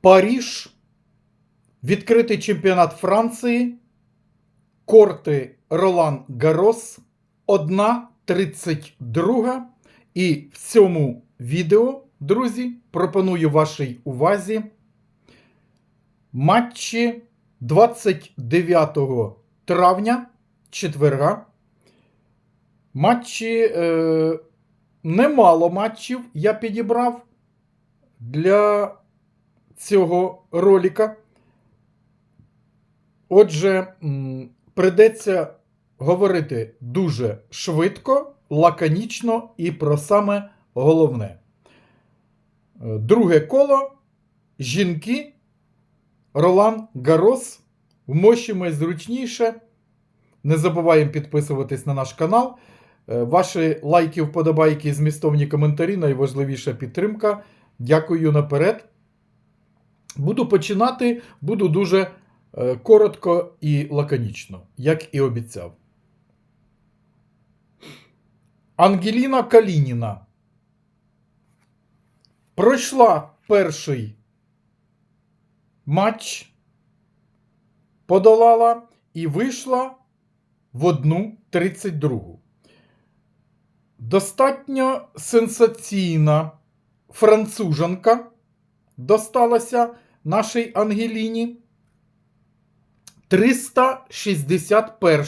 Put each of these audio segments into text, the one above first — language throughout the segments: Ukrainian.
Паріж, відкритий чемпіонат Франції, корти Ролан Гарос, 1.32. І в цьому відео, друзі, пропоную вашій увазі матчі 29 травня четверга. Матчі е, немало матчів я підібрав для цього ролика. Отже, придеться говорити дуже швидко, лаконічно і про саме головне. Е, Друге коло. Жінки. Ролан Гарос. Вмощимо зручніше. Не забуваємо підписуватись на наш канал. Е, Ваші лайки, вподобайки, змістовні коментарі найважливіша підтримка. Дякую наперед. Буду починати, буду дуже е, коротко і лаконічно, як і обіцяв. Ангеліна Калініна пройшла перший матч, подолала і вийшла в одну 32. Достатньо сенсаційна француженка досталася нашій Ангеліні. 361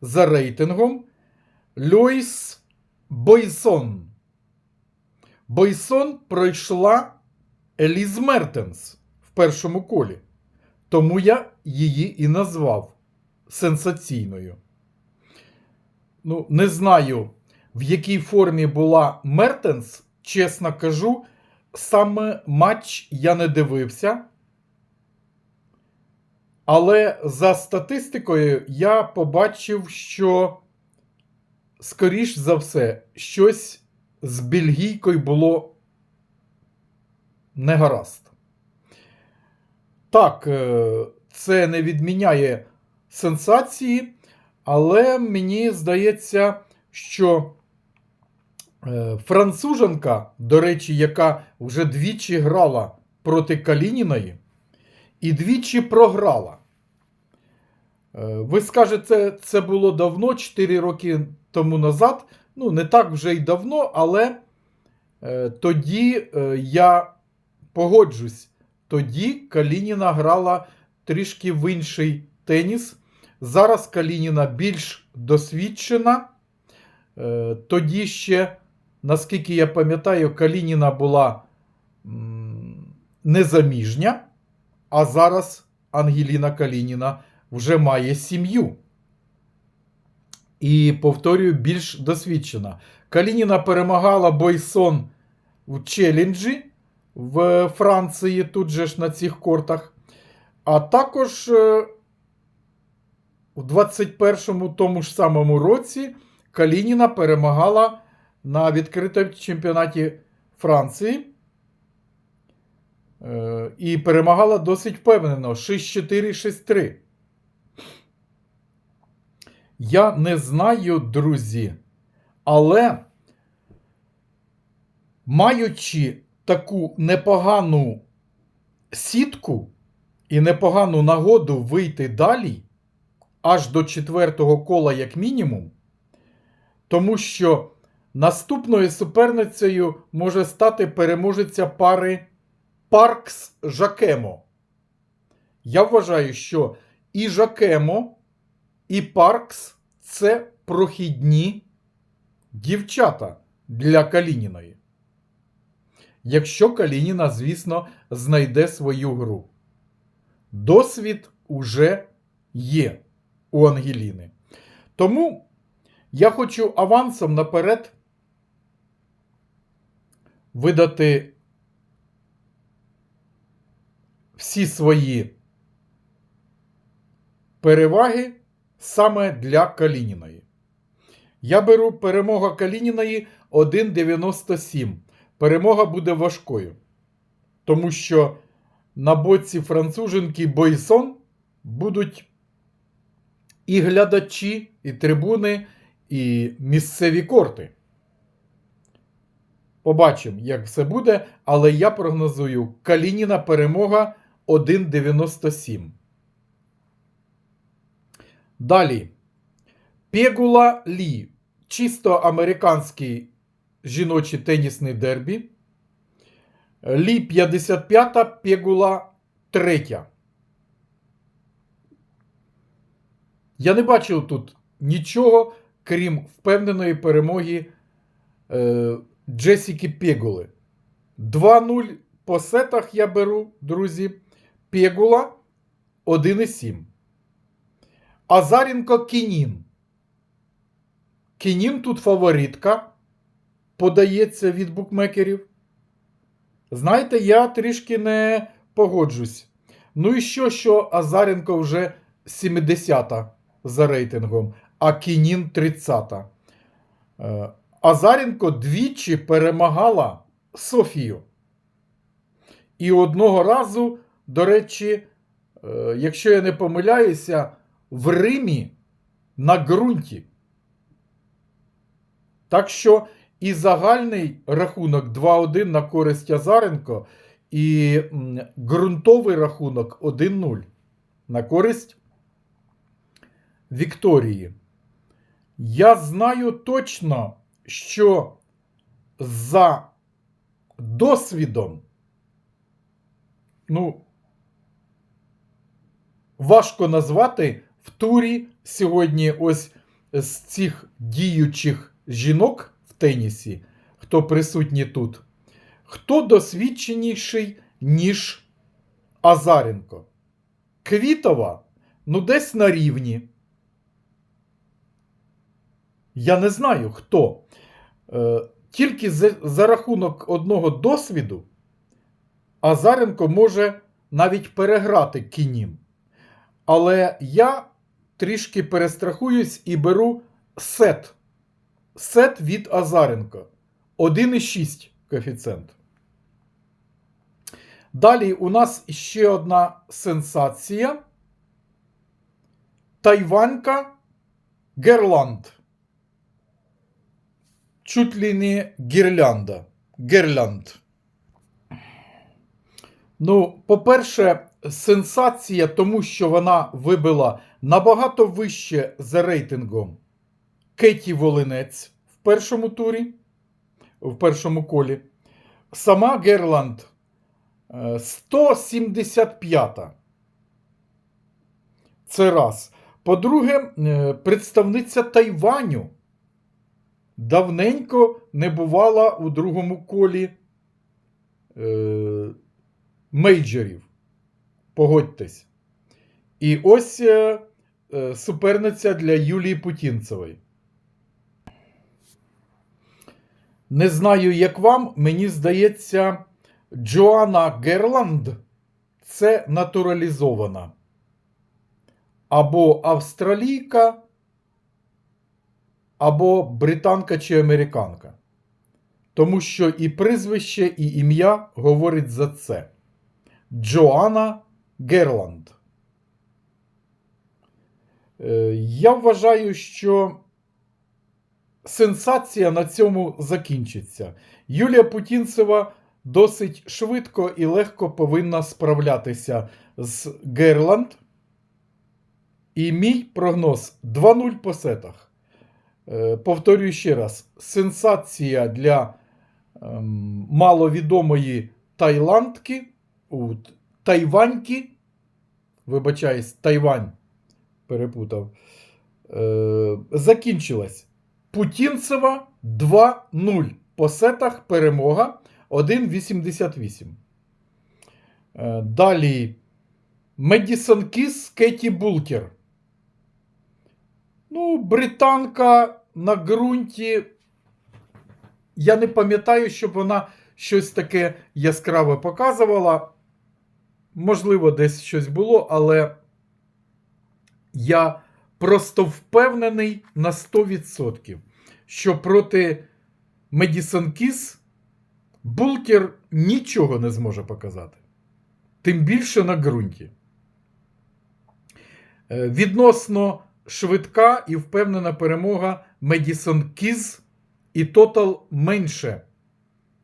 за рейтингом Льойс Бойсон. Бойсон пройшла Еліз Мертенс в першому колі. Тому я її і назвав сенсаційною. Ну, не знаю, в якій формі була Мертенс, чесно кажу, саме матч я не дивився. Але за статистикою я побачив, що, скоріш за все, щось з бельгійкою було негаразд. Так, е, це не відміняє сенсації, але мені здається, що е, француженка, до речі, яка вже двічі грала проти Калініної, і двічі програла. Е, Ви скажете, це було давно, 4 роки тому назад. Ну, не так вже й давно, але е, тоді е, я погоджусь. Тоді Калініна грала трішки в інший теніс. Зараз Калініна більш досвідчена. Тоді ще, наскільки я пам'ятаю, Калініна була незаміжня, а зараз Ангеліна Калініна вже має сім'ю. І, повторюю, більш досвідчена. Калініна перемагала Бойсон в челенджі в Франції, тут же ж на цих кортах. А також е, у 21-му тому ж самому році Калініна перемагала на відкритому чемпіонаті Франції. Е, І перемагала досить впевнено 6-4, 6-3. Я не знаю, друзі, але маючи таку непогану сітку і непогану нагоду вийти далі, аж до четвертого кола, як мінімум, тому що наступною суперницею може стати переможеця пари Паркс Жакемо. Я вважаю, що і Жакемо, і Паркс це прохідні дівчата для Калініної. Якщо Калініна, звісно, знайде свою гру. Досвід уже є у Ангеліни. Тому я хочу авансом наперед видати всі свої переваги саме для Калініної. Я беру перемога Калініної 1,97. Перемога буде важкою. Тому що на боці француженки Бойсон будуть і глядачі, і трибуни, і місцеві корти. Побачимо, як все буде, але я прогнозую Калініна перемога 1,97. Далі. Пегула Лі. Чисто американський жіночий тенісний дербі. Лі 55, Пегула 3. Я не бачив тут нічого, крім впевненої перемоги е, Джесіки Пегули. 2-0 по сетах я беру, друзі. Пегула 1,7. Азаренко Кінін. Кінін тут фаворитка. Подається від букмекерів. Знаєте, я трішки не погоджусь. Ну і що, що Азаренко вже 70-та за рейтингом, а Кінін 30-та. Е, Азаренко двічі перемагала Софію. І одного разу, до речі, е, якщо я не помиляюся, в Римі на ґрунті. Так що і загальний рахунок 2-1 на користь Азаренко, і ґрунтовий рахунок 1-0 на користь Вікторії. Я знаю точно, що за досвідом, ну, важко назвати в турі сьогодні ось з цих діючих жінок в тенісі, хто присутній тут, хто досвідченіший, ніж Азаренко. Квітова, ну, десь на рівні. Я не знаю хто. Е, тільки за, за рахунок одного досвіду Азаренко може навіть переграти Кінім. Але я трішки перестрахуюсь і беру сет. Сет від Азаренко. 1,6 коефіцієнт. Далі у нас ще одна сенсація. Тайванька Герланд. Чуть ли не гірлянда. Герлянд. Ну, по-перше, сенсація, тому що вона вибила набагато вище за рейтингом Кеті Волинець в першому турі, в першому колі. Сама Герланд е, 175. Це раз. По-друге, е, представниця Тайваню давненько не бувала у другому колі е, мейджорів. Погодьтесь. І ось е, е, суперниця для Юлії Путінцевої. Не знаю, як вам, мені здається, Джоанна Герланд це натуралізована. Або австралійка, або британка чи американка. Тому що і прізвище, і ім'я говорить за це. Джоанна Герланд. Е, Я вважаю, що сенсація на цьому закінчиться. Юлія Путінцева досить швидко і легко повинна справлятися з Герланд. І мій прогноз 2-0 по сетах. Е, Повторюю ще раз: сенсація для ем, маловідомої Таїландки, у, Тайваньки, вибачаюсь, Тайвань перепутав, е, закінчилась. Путінцева 2-0. По сетах перемога 1,88. Е, Далі Медісон Кіс Кеті Булкер. Ну, британка на ґрунті. Я не пам'ятаю, щоб вона щось таке яскраве показувала. Можливо, десь щось було, але я просто впевнений на 100%, що проти Медісон Кіс Булкер нічого не зможе показати. Тим більше на ґрунті. Е, Відносно швидка і впевнена перемога Медісон Кіз і Тотал менше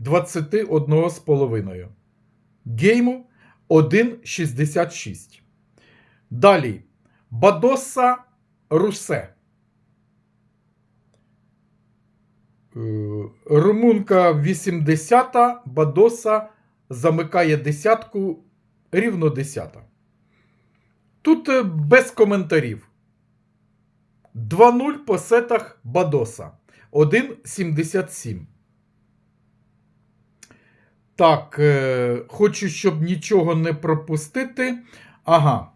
21,5. Гейму 1,66. Далі. Бадоса Русе. Е, Румунка 80, Бадоса замикає десятку рівно 10. Тут е, без коментарів. 2-0 по сетах Бадоса. 1,77. Так, е, хочу, щоб нічого не пропустити. Ага.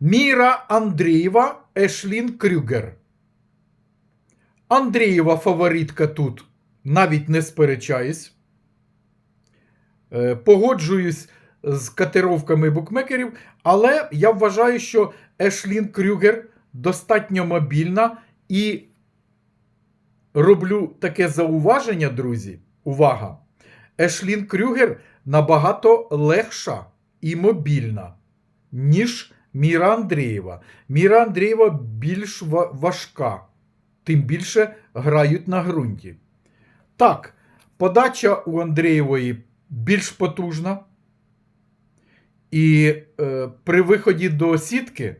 Міра Андрієва, Ешлін Крюгер. Андрієва фаворитка тут. Навіть не сперечаюсь. Е, Погоджуюсь з катировками букмекерів, але я вважаю, що Ешлін Крюгер достатньо мобільна і роблю таке зауваження, друзі. Увага! Ешлін Крюгер набагато легша і мобільна, ніж Міра Андрієва. Міра Андрієва більш важка, тим більше грають на ґрунті. Так, подача у Андрієвої більш потужна. І е, при виході до сітки,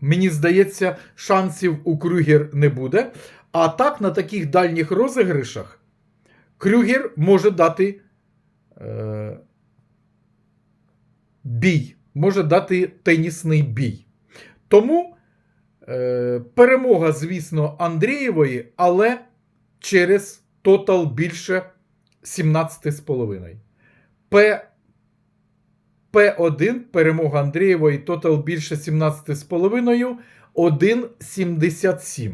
мені здається, шансів у Крюгер не буде. А так, на таких дальніх розіграшах Крюгер може дати е, бій, може дати тенісний бій. Тому е, перемога, звісно, Андрієвої, але через тотал більше 17,5. П, П1 перемога Андрієвої, тотал більше 17,5, 1,77.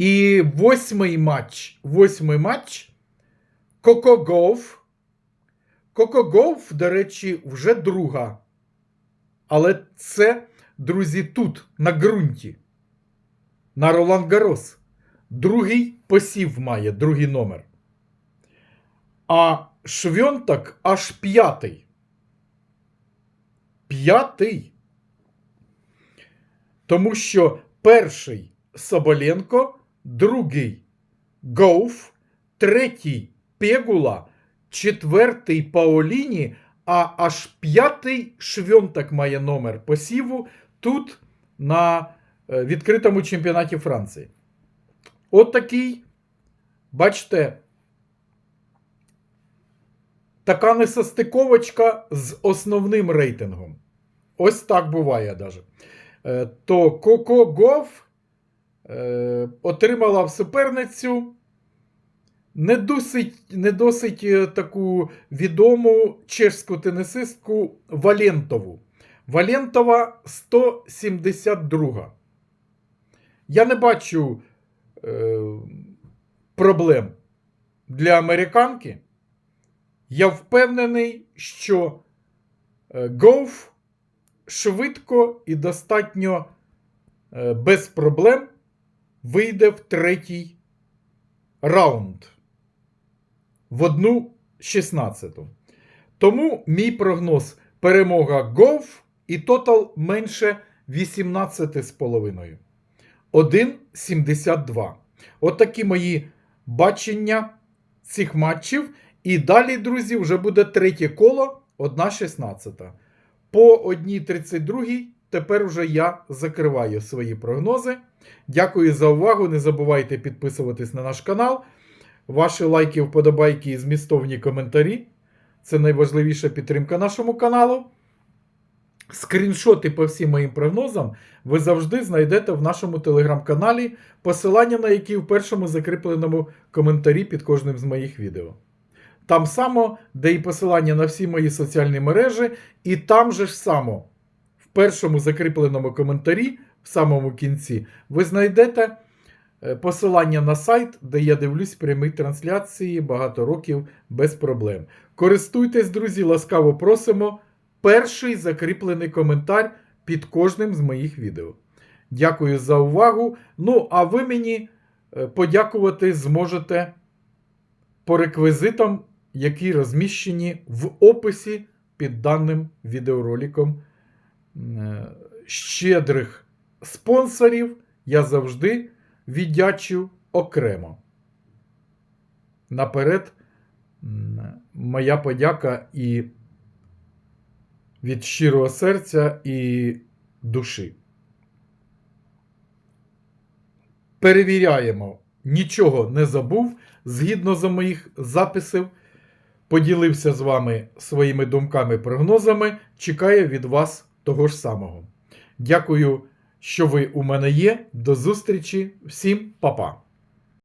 І восьмий матч. Восьмий матч. Кокогов. Кокогов, до речі, вже друга. Але це, друзі, тут, на ґрунті. На Ролан Гарос. Другий посів має, другий номер. А Швьонтак аж п'ятий. П'ятий. Тому що перший Соболенко, другий Гоуф, третій Пегула, четвертий Паоліні, а аж п'ятий Швьонтак має номер посіву тут на е, відкритому чемпіонаті Франції. От такий, бачите, така несостиковочка з основним рейтингом. Ось так буває даже. Е, То Коко Гов е, отримала в суперницю не досить, не досить е, таку відому чешську тенісистку Валентову. Валентова 172. Я не бачу е, проблем для американки. Я впевнений, що е, Гоуф швидко і достатньо е, без проблем вийде в третій раунд в одну 16. Тому мій прогноз перемога Гоуф і тотал менше 18,5. 1,72. От мої бачення цих матчів. І далі, друзі, вже буде третє коло, 1,16. По 1,32 тепер вже я закриваю свої прогнози. Дякую за увагу. Не забувайте підписуватись на наш канал. Ваші лайки, вподобайки і змістовні коментарі. Це найважливіша підтримка нашому каналу. Скріншоти по всім моїм прогнозам ви завжди знайдете в нашому телеграм-каналі, посилання на який в першому закріпленому коментарі під кожним з моїх відео. Там само, де і посилання на всі мої соціальні мережі, і там же ж само, першому закріпленому коментарі, в самому кінці, ви знайдете е, посилання на сайт, де я дивлюсь прямі трансляції багато років без проблем. Користуйтесь, друзі, ласкаво просимо. Перший закріплений коментар під кожним з моїх відео. Дякую за увагу. Ну, а ви мені е, подякувати зможете по реквізитам, які розміщені в описі під даним відеороликом. Е, Щедрих спонсорів я завжди віддячу окремо. наперед моя подяка і від щирого серця і душі. Перевіряємо, нічого не забув згідно за моїх записів. Поділився з вами своїми думками, прогнозами. Чекаю від вас того ж самого. Дякую, що ви у мене є. До зустрічі. Всім па-па.